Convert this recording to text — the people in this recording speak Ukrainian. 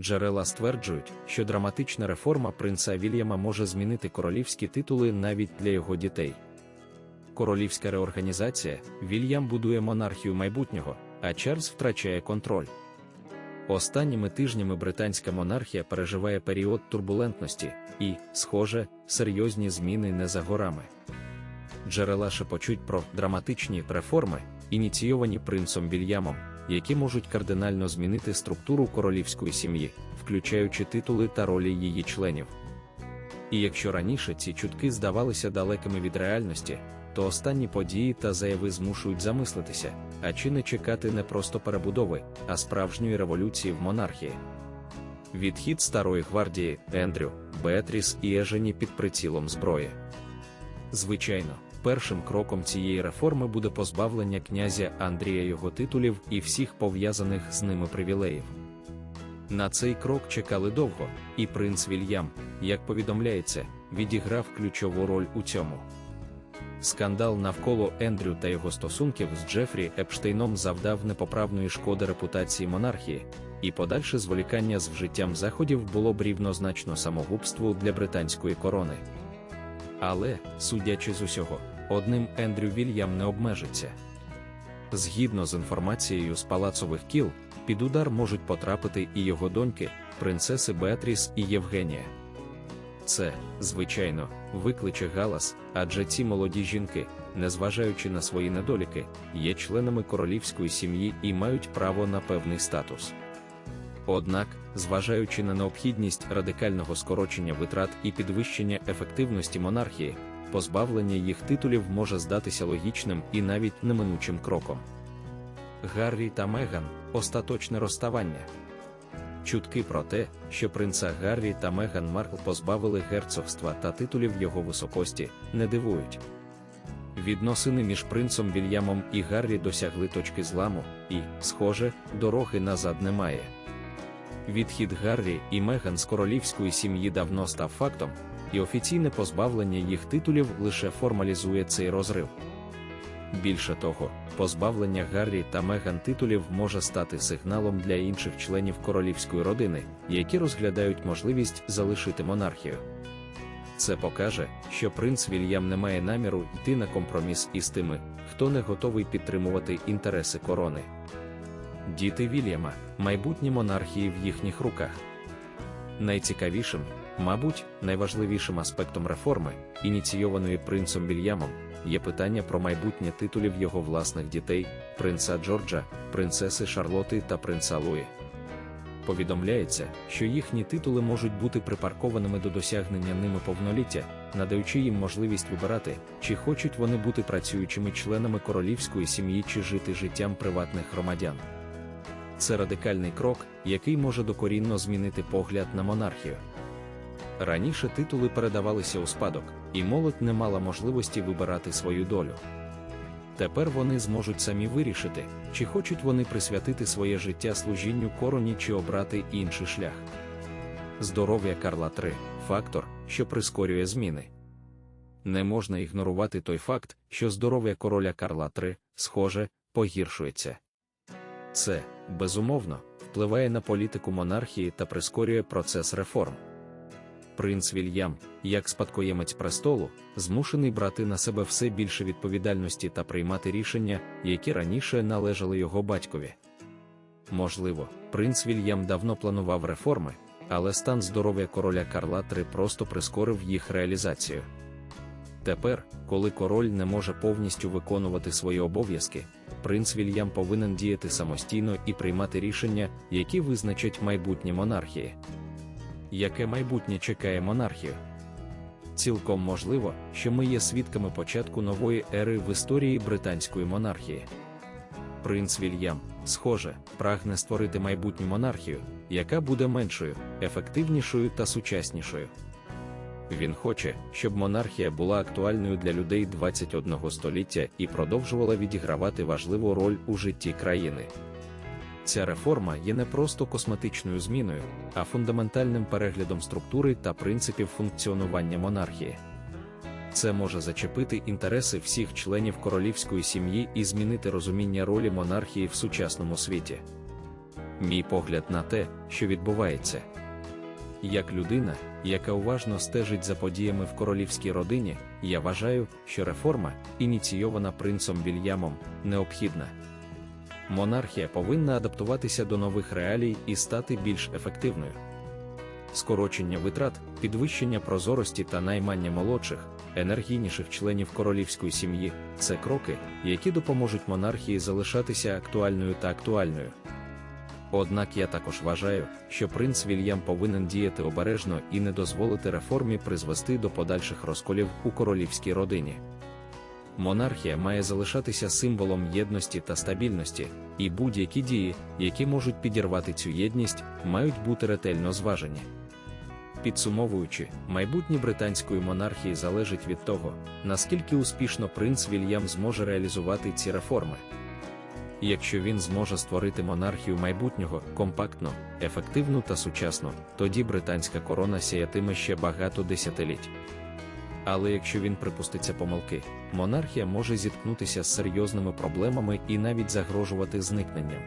Джерела стверджують, що драматична реформа принца Вільяма може змінити королівські титули навіть для його дітей. Королівська реорганізація Вільям будує монархію майбутнього, а Чарльз втрачає контроль. Останніми тижнями британська монархія переживає період турбулентності і, схоже, серйозні зміни не за горами. Джерела шепочуть про драматичні реформи, ініційовані принцом Вільямом, які можуть кардинально змінити структуру королівської сім'ї, включаючи титули та ролі її членів. І якщо раніше ці чутки здавалися далекими від реальності, то останні події та заяви змушують замислитися, а чи не чекати не просто перебудови, а справжньої революції в монархії. Відхід старої гвардії Ендрю, Беатріс і Ежені під прицілом зброї. Звичайно, першим кроком цієї реформи буде позбавлення князя Андрія його титулів і всіх пов'язаних з ними привілеїв. На цей крок чекали довго, і принц Вільям, як повідомляється, відіграв ключову роль у цьому. Скандал навколо Ендрю та його стосунків з Джефрі Епштейном завдав непоправної шкоди репутації монархії, і подальше зволікання з вжиттям заходів було б рівнозначно самогубству для британської корони. Але, судячи з усього, одним Ендрю Вільям не обмежиться. Згідно з інформацією з палацових кіл, під удар можуть потрапити і його доньки, принцеси Беатріс і Євгенія. Це, звичайно, викличе галас, адже ці молоді жінки, незважаючи на свої недоліки, є членами королівської сім'ї і мають право на певний статус. Однак, зважаючи на необхідність радикального скорочення витрат і підвищення ефективності монархії, позбавлення їх титулів може здатися логічним і навіть неминучим кроком. Гаррі та Меган остаточне розставання. Чутки про те, що принца Гаррі та Меган Маркл позбавили герцогства та титулів його високості, не дивують. Відносини між принцом Вільямом і Гаррі досягли точки зламу, і, схоже, дороги назад немає. Відхід Гаррі і Меган з королівської сім'ї давно став фактом, і офіційне позбавлення їх титулів лише формалізує цей розрив. Більше того, позбавлення Гаррі та Меган титулів може стати сигналом для інших членів королівської родини, які розглядають можливість залишити монархію. Це покаже, що принц Вільям не має наміру йти на компроміс із тими, хто не готовий підтримувати інтереси корони. Діти Вільяма майбутні монархії в їхніх руках. Найцікавішим, мабуть, найважливішим аспектом реформи, ініційованої принцем Вільямом, є питання про майбутнє титулів його власних дітей, принца Джорджа, принцеси Шарлоти та принца Луї. Повідомляється, що їхні титули можуть бути припаркованими до досягнення ними повноліття, надаючи їм можливість вибирати, чи хочуть вони бути працюючими членами королівської сім'ї чи жити життям приватних громадян. Це радикальний крок, який може докорінно змінити погляд на монархію. Раніше титули передавалися у спадок, і молодь не мала можливості вибирати свою долю. Тепер вони зможуть самі вирішити, чи хочуть вони присвятити своє життя служінню короні чи обрати інший шлях. Здоров'я Карла III – фактор, що прискорює зміни. Не можна ігнорувати той факт, що здоров'я короля Карла III, схоже, погіршується. Це, безумовно, впливає на політику монархії та прискорює процес реформ. Принц Вільям, як спадкоємець престолу, змушений брати на себе все більше відповідальності та приймати рішення, які раніше належали його батькові. Можливо, принц Вільям давно планував реформи, але стан здоров'я короля Карла III просто прискорив їх реалізацію. Тепер, коли король не може повністю виконувати свої обов'язки, принц Вільям повинен діяти самостійно і приймати рішення, які визначать майбутнє монархії. Яке майбутнє чекає монархію? Цілком можливо, що ми є свідками початку нової ери в історії британської монархії. Принц Вільям, схоже, прагне створити майбутню монархію, яка буде меншою, ефективнішою та сучаснішою. Він хоче, щоб монархія була актуальною для людей 21 століття і продовжувала відігравати важливу роль у житті країни. Ця реформа є не просто косметичною зміною, а фундаментальним переглядом структури та принципів функціонування монархії. Це може зачепити інтереси всіх членів королівської сім'ї і змінити розуміння ролі монархії в сучасному світі. мій погляд на те, що відбувається. Як людина, яка уважно стежить за подіями в королівській родині, я вважаю, що реформа, ініційована принцом Вільямом, необхідна. Монархія повинна адаптуватися до нових реалій і стати більш ефективною. Скорочення витрат, підвищення прозорості та наймання молодших, енергійніших членів королівської сім'ї це кроки, які допоможуть монархії залишатися актуальною та актуальною. Однак я також вважаю, що принц Вільям повинен діяти обережно і не дозволити реформі призвести до подальших розколів у королівській родині. Монархія має залишатися символом єдності та стабільності, і будь-які дії, які можуть підірвати цю єдність, мають бути ретельно зважені. Підсумовуючи, майбутнє британської монархії залежить від того, наскільки успішно принц Вільям зможе реалізувати ці реформи. І Якщо він зможе створити монархію майбутнього компактну, ефективну та сучасну, тоді британська корона сіятиме ще багато десятиліть. Але якщо він припуститься помилки, монархія може зіткнутися з серйозними проблемами і навіть загрожувати зникненням.